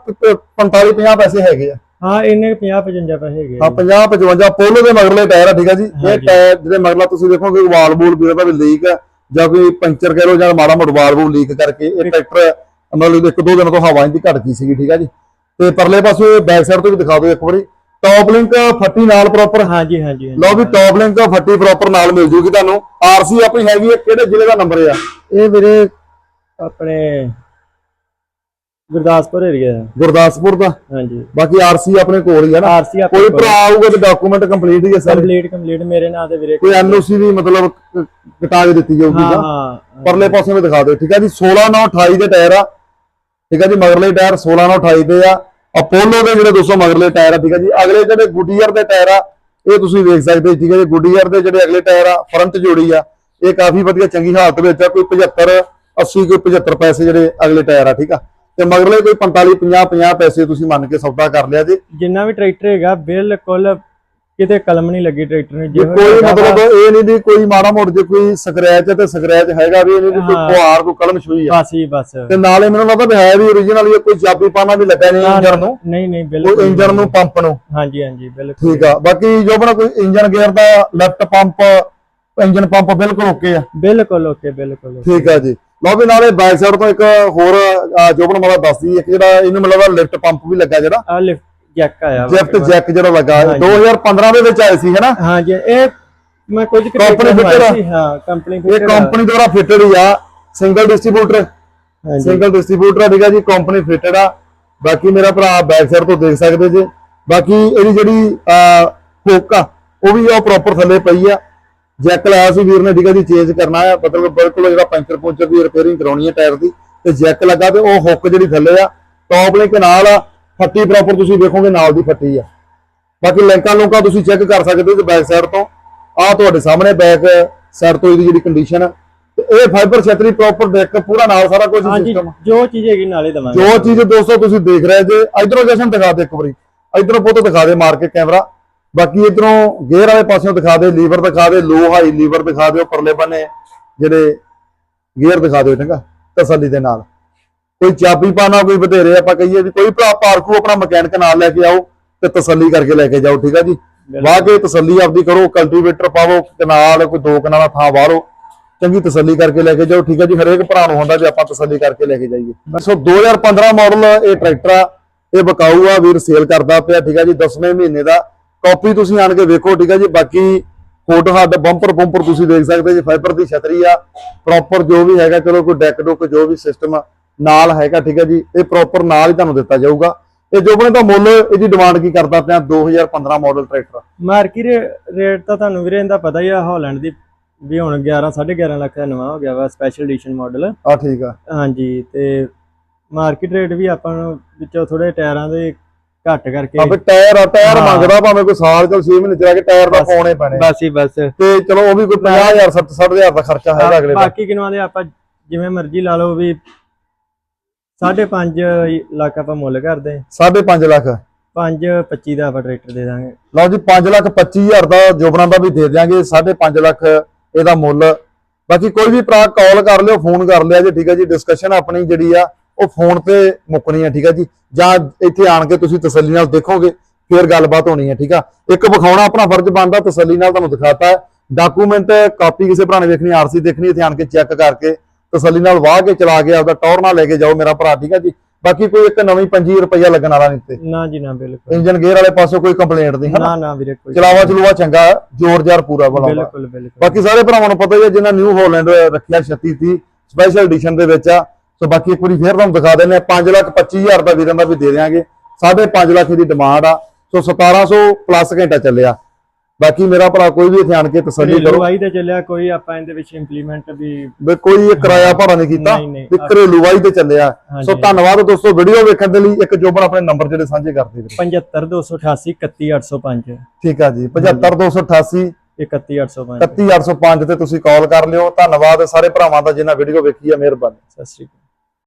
Speaker 1: 45 50 ਪੈਸੇ ਹੈਗੇ ਆ।
Speaker 2: ਹਾਂ ਇਹਨੇ 50 55 ਪੈਸੇ ਹੈਗੇ
Speaker 1: ਹਾਂ 50 55 ਪੋਲੋ ਦੇ ਮਗਰਲੇ ਟਾਇਰ ਆ ਠੀਕ ਆ ਜੀ। ਇਹ। ਟਾਇਰ ਜਿਹੜੇ ਮਗਰਲਾ ਤੁਸੀਂ ਦੇਖੋਗੇ ਵਾਲ ਬੂਲ ਵੀ ਉਹਦਾ ਵੀ ਲੀਕ ਆ। ਜਾਂ ਕੋਈ ਪੰਚਰ ਕਹਿ ਲਓ ਜਾਂ ਮਾੜਾ ਮੋਟਾ ਵਾਲ ਬੂਲ ਲੀਕ ਕਰਕੇ ਇਹ ਟਰੈਕਟਰ ਮਤਲਬ ਇੱਕ ਦੋ ਦਿਨ ਤੋਂ ਹਵਾ ਇੰਦੀ ਘਟ ਗਈ ਸੀਗੀ ਠੀਕ ਆ ਜੀ। ਤੇ ਪਰਲੇ ਪਾਸੇ ਬੈਕ ਸਾਈਡ ਤੋਂ ਵੀ ਦਿਖਾ ਦਿਓ ਇੱਕ ਵਾਰੀ। ਟੌਪ ਲਿੰਕ ਫੱਟੀ ਨਾਲ ਪ੍ਰੋਪਰ
Speaker 2: ਹਾਂਜੀ ਹਾਂਜੀ ਹਾਂਜੀ।
Speaker 1: ਲਓ ਵੀ ਟੌਪ ਲਿੰਕ ਫੱਟੀ ਪ੍ਰੋਪਰ ਨਾਲ ਮਿਲ ਜੂਗੀ ਤੁਹਾਨੂੰ। ਆਰਸੀ ਆਪਣੀ ਹੈਗੀ ਹੈ ਕਿਹੜੇ ਜ਼ਿਲ੍ਹੇ ਦਾ ਨੰਬਰ ਆ?
Speaker 2: ਇਹ ਵੀਰੇ ਆਪਣੇ ਗੁਰਦਾਸਪੁਰ ਏਰੀਆ ਦਾ
Speaker 1: ਗੁਰਦਾਸਪੁਰ ਦਾ?
Speaker 2: ਹਾਂਜੀ।
Speaker 1: ਬਾਕੀ ਆਰਸੀ ਆਪਣੇ ਕੋਲ ਹੀ ਆ ਨਾ?
Speaker 2: ਆਰਸੀ
Speaker 1: ਕੋਈ ਭਰਾ ਆਊਗਾ ਤੇ ਡਾਕੂਮੈਂਟ ਕੰਪਲੀਟ ਹੀ ਹੈ ਸਾਰੇ।
Speaker 2: ਕੰਪਲੀਟ ਕੰਪਲੀਟ ਮੇਰੇ ਨਾਂ ਤੇ ਵੀਰੇ
Speaker 1: ਕੋਈ ਐਨਓਸੀ ਵੀ ਮਤਲਬ ਕਟਾ ਕੇ ਦਿੱਤੀ ਜਾਊਗੀ
Speaker 2: ਹਾਂ ਹਾਂ।
Speaker 1: ਪਰਲੇ ਪਾਸੇ ਵੀ ਦਿਖਾ ਦਿਓ। ਠੀਕ ਹੈ ਜੀ 16 9 28 ਦੇ ਟਾਇਰ ਆ। ਠੀਕ ਹੈ ਜੀ ਮਗਰਲੇ ਟਾਇਰ 16 9 28 ਦੇ ਆ। ਅਪੋਲੋ ਦੇ ਜਿਹੜੇ 200 ਮਗਰਲੇ ਟਾਇਰ ਆ ਠੀਕ ਹੈ ਜੀ। ਅਗਲੇ ਜਿਹੜੇ ਗੁੱਡੀਅਰ ਦੇ ਟਾਇਰ ਆ ਇਹ ਤੁਸੀਂ ਵੇਖ ਸਕਦੇ ਠੀਕ ਹੈ ਜੀ। ਗੁੱਡੀਅਰ ਦੇ ਜਿਹੜੇ ਅਗਲੇ ਟਾਇਰ ਆ ਫਰੰਟ ਜੋੜੀ ਆ। ਇਹ ਕਾਫੀ ਵਧੀਆ ਚੰਗੀ ਹਾਲਤ ਵਿੱਚ ਆ। ਕੋਈ 75 80 ਕੋਈ 75 ਪੈਸੇ ਜਿਹੜੇ ਅਗਲੇ ਟਾਇਰ ਆ ਠੀਕ ਆ। ਤੇ ਮਗਰਲੇ ਕੋਈ 45 50 50 ਪੈਸੇ ਤੁਸੀਂ ਮੰਨ ਕੇ ਸੌਦਾ ਕਰ ਲਿਆ ਜੀ।
Speaker 2: ਜਿੰਨਾ ਵੀ ਟਰੈਕਟਰ ਹੈਗਾ ਬਿਲਕੁਲ ਕਿਤੇ ਕਲਮ ਨਹੀਂ ਲੱਗੀ ਟਰੈਕਟਰ ਨੂੰ ਜਿਹੋ
Speaker 1: ਕੋਈ ਮਤਲਬ ਇਹ ਨਹੀਂ ਵੀ ਕੋਈ ਮਾੜਾ ਮੋੜ ਜੇ ਕੋਈ ਸਕ੍ਰੈਚ ਹੈ ਤੇ ਸਕ੍ਰੈਚ ਹੈਗਾ ਵੀ ਇਹ ਨਹੀਂ ਕੋਈ। ਕੁਹਾਰ ਕੋਈ ਕਲਮ ਛੂਈ ਆ।
Speaker 2: ਬਸ ਹੀ ਬਸ।
Speaker 1: ਤੇ ਨਾਲੇ ਮੈਨੂੰ ਲੱਗਦਾ ਵੀ ਹੈ ਵੀ origignal ਹੀ ਕੋਈ ਚਾਬੀ ਪਾਣਾ ਵੀ ਲੱਗਾ ਨਹੀਂ ਇੰਜਨ ਨੂੰ
Speaker 2: ਨਹੀਂ ਨਹੀਂ
Speaker 1: ਕੋਈ
Speaker 2: ਬਿਲਕੁਲ
Speaker 1: ਇੰਜਨ ਨੂੰ ਪੰਪ ਨੂੰ।
Speaker 2: ਹਾਂਜੀ ਹਾਂਜੀ ਬਿਲਕੁਲ।
Speaker 1: ਠੀਕ ਆ। ਬਾਕੀ ਜੋ ਬਣਾ ਕੋਈ ਇੰਜਨ ਗੇਅਰ ਦਾ ਲੈਫਟ ਪੰਪ ਇੰਜਨ ਪੰਪ ਬਿਲਕੁਲ ਓਕੇ ਆ।
Speaker 2: ਬਿਲਕੁਲ ਓਕੇ ਬਿਲਕੁਲ।
Speaker 1: ਠੀਕ ਆ ਜੀ। ਲਓ ਵੀ ਨਾਲੇ ਬੈਕ ਸਾਈਡ ਤੋਂ ਇੱਕ ਹੋਰ ਜੋਬਨ ਮਾਲਾ ਦੱਸਦੀ ਇੱਕ ਜਿਹੜਾ ਇਹਨੂੰ ਲੱਗਦਾ ਲਿਫਟ ਪੰਪ ਵੀ ਲੱਗਾ ਜਿਹੜਾ।
Speaker 2: ਆ ਲਿਫਟ ਜੈਕ ਆਇਆ।
Speaker 1: ਜੈਕਟ ਜੈਕ ਜਿਹੜਾ ਲੱਗਾ
Speaker 2: ਹਾਂਜੀ।
Speaker 1: 2015 ਦੇ ਵਿੱਚ ਆਏ ਸੀ ਹੈਨਾ
Speaker 2: ਹਾਂਜੀ ਇਹ ਮੈਂ ਕੁਝ ਕੁ
Speaker 1: Company
Speaker 2: tractor
Speaker 1: fitted ਆ?
Speaker 2: ਸੀ ਹਾਂ ਕੰਪਨੀ
Speaker 1: ਇਹ
Speaker 2: ਫਿਟਡ
Speaker 1: ਕੰਪਨੀ ਦੁਆਰਾ ਫਿਟਡ ਹੀ ਆ ਸਿੰਗਲ ਡਿਸਟ੍ਰੀਬਿਊਟਰ ਸਿੰਗਲ ਡਿਸਟ੍ਰੀਬਿਊਟਰ ਆ ਠੀਕ ਆ ਜੀ ਕੰਪਨੀ ਫਿਟਡ ਆ। ਬਾਕੀ ਮੇਰਾ ਭਰਾ ਬੈਕ ਸਾਈਡ ਤੋਂ ਦੇਖ ਸਕਦੇ ਜੇ। ਬਾਕੀ ਇਹਦੀ ਜਿਹੜੀ ਹੁੱਕ ਆ ਉਹ ਵੀ ਉਹ ਪ੍ਰੋਪਰ ਥੱਲੇ ਪਈ ਆ। ਜੈਕ ਲਾਇਆ ਸੀ ਵੀਰ ਨੇ ਠੀਕ ਜੀ ਚੇਂਜ ਕਰਨਾ ਆ ਮਤਲਬ ਬਿਲਕੁਲ ਜਿਹੜਾ ਪੈਂਚਰ ਪੁੰਚਰ ਦੀ ਰਿਪੇਅਰਿੰਗ ਕਰਾਉਣੀ ਹੈ ਟਾਇਰ ਦੀ ਤੇ ਜੈਕ ਲੱਗਾ ਤੇ ਉਹ ਹੁੱਕ ਜਿਹੜੀ ਥੱਲੇ ਆ ਟੌਪ ਲਿੰਕ ਨਾਲ ਆ ਫੱਟੀ ਪ੍ਰੋਪਰ ਤੁਸੀਂ ਵੇਖੋਗੇ ਨਾਲ ਦੀ ਫੱਟੀ ਆ। ਬਾਕੀ ਲਿੰਕਾਂ ਲੁੰਕਾਂ ਤੁਸੀਂ ਚੈੱਕ ਕਰ ਸਕਦੇ ਹੋ ਬੈਕ ਸਾਈਡ ਤੋਂ। ਆ ਤੁਹਾਡੇ ਸਾਹਮਣੇ ਬੈਕ ਸਾਈਡ ਤੋਂ ਇਹਦੀ ਜਿਹੜੀ ਕੰਡੀਸ਼ਨ ਆ। ਤੇ ਇਹ ਫਾਈਬਰ ਛਤਰੀ ਪ੍ਰੋਪਰ ਡੈਕ ਪੂਰਾ ਨਾਲ ਸਾਰਾ ਕੁਝ ਸਿਸਟਮ
Speaker 2: ਜੋ ਚੀਜ਼ ਹੈਗੀ ਨਾਲੇ ਦਵਾਂਗੇ।
Speaker 1: ਜੋ ਚੀਜ਼ ਦੋਸਤੋ ਤੁਸੀਂ ਦੇਖ ਰਹੇ ਜੇ ਇਧਰੋਂ ਜਸ਼ਨ ਦਿਖਾ ਦੇ ਇੱਕ ਵਾਰੀ। ਇਧਰੋਂ ਪੁੱਤ ਦਿਖਾ ਦੇ ਮਾਰ ਕੇ ਕੈਮਰਾ ਬਾਕੀ ਇਧਰੋਂ ਗੇਅਰ ਵਾਲੇ ਪਾਸਿਓਂ ਦਿਖਾ ਦੇ ਲੀਵਰ ਦਿਖਾ ਦੇ ਲੋ ਹਾਈ ਲੀਵਰ ਦਿਖਾ ਦਿਓ ਪਰਲੇ ਬੰਨੇ ਜਿਹੜੇ ਗੇਅਰ ਦਿਖਾ ਦਿਓ ਚੰਗਾ ਤਸੱਲੀ ਦੇ ਨਾਲ। ਕੋਈ ਚਾਬੀ ਪਾਣਾ ਕੋਈ ਬਥੇਰੇ ਆਪਾਂ ਕਹੀਏ ਵੀ ਕੋਈ ਭਰਾ ਪਾਰਕੂ ਆਪਣਾ ਮਕੈਨਿਕ ਨਾਲ ਲੈ ਕੇ ਆਓ ਤੇ ਤਸੱਲੀ ਕਰਕੇ ਲੈ ਕੇ ਜਾਓ ਠੀਕ ਆ ਜੀ? ਵਾਹ ਕੇ ਤਸੱਲੀ ਆਪਦੀ ਕਰੋ ਕਲਟੀਵੇਟਰ ਪਾਵੋ ਕਨਾਲ ਕੋਈ ਦੋ ਕਨਾਲਾ ਥਾਂ ਵਾਰੋ ਚੰਗੀ ਤਸੱਲੀ ਕਰਕੇ ਲੈ ਕੇ ਜਾਓ ਠੀਕ ਹੈ ਜੀ? ਹਰੇਕ ਭਰਾ ਨੂੰ ਹੁੰਦਾ ਵੀ ਆਪਾਂ ਤਸੱਲੀ ਕਰਕੇ ਲੈ ਕੇ ਜਾਈਏ। ਸੋ 2015 ਮਾਡਲ ਇਹ ਟਰੈਕਟਰ ਆ ਇਹ ਬਕਾਊ ਆ ਵੀਰ ਸੇਲ ਕਰਦਾ ਪਿਆ ਠੀਕ ਹੈ ਜੀ? 10ਵੇਂ ਮਹੀਨੇ ਦਾ ਕਾਪੀ ਤੁਸੀਂ ਆਣ ਕੇ ਵੇਖੋ ਠੀਕ ਹੈ ਜੀ। ਬਾਕੀ ਫੋਟੋ ਹੱਡ ਬੰਪਰ ਬੰਪਰ ਤੁਸੀਂ ਦੇਖ ਸਕਦੇ ਜੀ ਫਾਈਬਰ ਦੀ ਛਤਰੀ ਆ। ਪ੍ਰੋਪਰ ਜੋ ਵੀ ਹੈਗਾ ਚਲੋ ਕੋਈ ਡੈਕ ਡੁੱਕ ਜੋ ਵੀ ਸਿਸਟਮ ਨਾਲ ਹੈਗਾ ਠੀਕ ਹੈ ਜੀ। ਇਹ ਪ੍ਰੋਪਰ ਨਾਲ ਹੀ ਤੁਹਾਨੂੰ ਦਿੱਤਾ ਜਾਊਗਾ। ਇਹ ਜੋਬਨੇ ਦਾ ਮੁੱਲ ਇਹਦੀ ਡਿਮਾਂਡ ਕੀ ਕਰਦਾ ਪਿਆ? 2015 ਮਾਡਲ ਟਰੈਕਟਰ
Speaker 2: ਮਾਰਕੀਟ ਰੇਟ ਤਾਂ ਤੁਹਾਨੂੰ ਵੀਰੇ ਇਹਦਾ ਪਤਾ ਹੀ ਆ ਹਾਲੈਂਡ ਦੀ ਵੀ ਹੁਣ 11 11.5 ਲੱਖ ਦਾ ਨਵਾਂ ਹੋ ਗਿਆ ਵਾ ਸਪੈਸ਼ਲ ਐਡੀਸ਼ਨ ਮਾਡਲ
Speaker 1: ਆ ਠੀਕ ਆ।
Speaker 2: ਹਾਂਜੀ ਤੇ ਮਾਰਕੀਟ ਰੇਟ ਵੀ ਆਪਾਂ ਨੂੰ ਵਿੱਚੋਂ ਥੋੜੇ ਟਾਇਰਾਂ ਦੇ ਘੱਟ ਕਰਕੇ।
Speaker 1: ਆਪੇ ਟਾਇਰ ਆ ਟਾਇਰ। ਮੰਗਦਾ ਭਾਵੇਂ ਕੋਈ ਸਾਲ ਚਲ 6 ਮਹੀਨੇ ਚਲਾ ਕੇ ਟਾਇਰ ਦਾ। ਪਾਉਣੇ ਪੈਣੇ।
Speaker 2: ਬਸ ਹੀ ਬਸ।
Speaker 1: ਤੇ ਚਲੋ ਉਹ ਵੀ ਕੋਈ 50000 60000 ਦਾ ਖਰਚਾ ਹੈਗਾ ਅਗਲੇ ਦਾ।
Speaker 2: ਬਾਕੀ ਕਿਨਵਾਂ ਦੇ ਆਪਾਂ ਜਿਵੇਂ ਮਰਜ਼ੀ ਲਾ ਲਓ ਵੀ 5.5 ਲੱਖ ਆਪਾਂ ਮੁੱਲ ਕਰਦੇ।
Speaker 1: 5.5 ਲੱਖ।
Speaker 2: 5.25 ਦਾ ਆਪਾਂ ਟਰੈਕਟਰ ਦੇ ਦਾਂਗੇ।
Speaker 1: ਲਓ ਜੀ 5 ਲੱਖ 25000 ਦਾ ਜੋਬਨਾਂ ਦਾ ਵੀ ਦੇ ਦਿਆਂਗੇ 5.5 ਲੱਖ ਇਹਦਾ ਮੁੱਲ। ਬਾਕੀ ਕੋਈ ਵੀ ਭਰਾ ਕਾਲ ਕਰ ਲਿਓ ਫੋਨ ਕਰ ਲਿਆ ਜੀ ਠੀਕ ਹੈ ਜੀ ਡਿਸਕਸ਼ਨ ਆਪਣੀ ਜਿਹੜੀ ਆ ਉਹ ਫੋਨ ਤੇ ਮੁੱਕਣੀ ਹੈ ਠੀਕ ਹੈ ਜੀ। ਜਾਂ ਇੱਥੇ ਆਣ ਕੇ ਤੁਸੀਂ ਤਸੱਲੀ ਨਾਲ ਦੇਖੋਗੇ ਫੇਰ ਗੱਲਬਾਤ ਹੋਣੀ ਹੈ ਠੀਕ ਆ। ਇੱਕ ਵਿਖਾਉਣਾ ਆਪਣਾ ਫਰਜ਼ ਬਣਦਾ ਤਸੱਲੀ ਨਾਲ ਤੁਹਾਨੂੰ ਦਿਖਾਤਾ ਡਾਕੂਮੈਂਟ ਕਾਪੀ ਕਿਸੇ ਭਰਾ ਨੇ ਵੇਖਣੀ ਆਰਸੀ ਦੇਖਣੀ ਇੱਥੇ ਆਣ ਕੇ ਚੈੱਕ ਕਰਕੇ ਤਸੱਲੀ ਨਾਲ ਵਾਹ ਕੇ ਚਲਾ ਕੇ ਆਪਦਾ ਟੌਰ ਨਾਲ ਲੈ ਕੇ ਜਾਓ ਮੇਰਾ ਭਰਾ ਠੀਕ ਹੈ ਜੀ। ਬਾਕੀ ਕੋਈ ਇੱਕ ਨਵੀਂ 25 ਰੁਪਈਆ ਲੱਗਣ ਵਾਲਾ ਨਹੀਂ ਤੇ
Speaker 2: ਨਾ ਜੀ ਨਾ ਬਿਲਕੁਲ।
Speaker 1: ਇੰਜਨ ਗੇਅਰ ਵਾਲੇ ਪਾਸੋਂ ਕੋਈ ਕੰਪਲੇਂਟ ਨਹੀਂ
Speaker 2: ਨਾ ਨਾ ਵੀਰੇ ਕੋਈ
Speaker 1: ਚਲਾਵਾ ਚਲੂਵਾ ਚੰਗਾ ਜ਼ੋਰ ਜ਼ਾਰ ਪੂਰਾ ਬਣਾਉਂਦਾ
Speaker 2: ਬਿਲਕੁਲ ਬਿਲਕੁਲ।
Speaker 1: ਬਾਕੀ ਸਾਰੇ ਭਰਾਵਾਂ ਨੂੰ ਪਤਾ ਹੀ ਹੈ ਜਿਨ੍ਹਾਂ ਨਿਊ ਹਾਲੈਂਡ ਰੱਖਿਆ 36 30 ਸਪੈਸ਼ਲ ਐਡੀਸ਼ਨ ਦੇ ਵਿੱਚ ਆ ਸੋ ਬਾਕੀ ਇੱਕ ਵਾਰੀ ਫੇਰ ਤੁਹਾਨੂੰ ਦਿਖਾ ਦਿੰਦੇ ਆ 5 ਲੱਖ 25000 ਦਾ ਵੀਰਾਂ ਦਾ ਵੀ ਦੇ ਦਿਆਂਗੇ। 5.5 ਲੱਖ ਦੀ ਡਿਮਾਂਡ ਆ। ਸੋ 1700 ਪਲੱਸ ਘੰਟਾ ਚੱਲਿਆ। ਬਾਕੀ ਮੇਰਾ ਭਰਾ ਕੋਈ ਵੀ ਇੱਥੇ ਆਣ ਕੇ ਤਸੱਲੀ ਕਰੋ।
Speaker 2: ਵਾਈ ਤੇ ਚੱਲਿਆ ਕੋਈ ਆਪਾਂ ਇਹਦੇ ਵਿੱਚ ਇੰਪਲੀਮੈਂਟ ਵੀ
Speaker 1: ਕੋਈ ਇਹ ਕਿਰਾਇਆ ਭਾੜਾ ਨਹੀਂ ਕੀਤਾ। ਵੀ ਘਰੇਲੂ ਵਾਈ ਤੇ ਚੱਲਿਆ। ਸੋ ਧੰਨਵਾਦ ਦੋਸਤੋ ਵੀਡੀਓ ਵੇਖਣ ਦੇ ਲਈ। ਇੱਕ ਜੋਬਨ ਆਪਣੇ ਨੰਬਰ ਜਿਹੜੇ ਸਾਂਝੇ ਕਰਦੇ ਵੀਰੇ।
Speaker 2: 75288 31805
Speaker 1: ਠੀਕ ਆ ਜੀ 75288
Speaker 2: 31805
Speaker 1: 31805 ਤੇ ਤੁਸੀਂ ਕਾਲ ਕਰ ਲਿਓ। ਧੰਨਵਾਦ। ਸਾਰੇ ਭਰਾਵਾਂ ਦਾ ਜਿਨ੍ਹਾਂ ਵੀਡੀਓ ਵੇਖੀ ਆ ਮਿਹਰਬਾਨੀ।
Speaker 2: ਸਤਿ ਸ਼੍ਰੀ ਅਕਾਲ।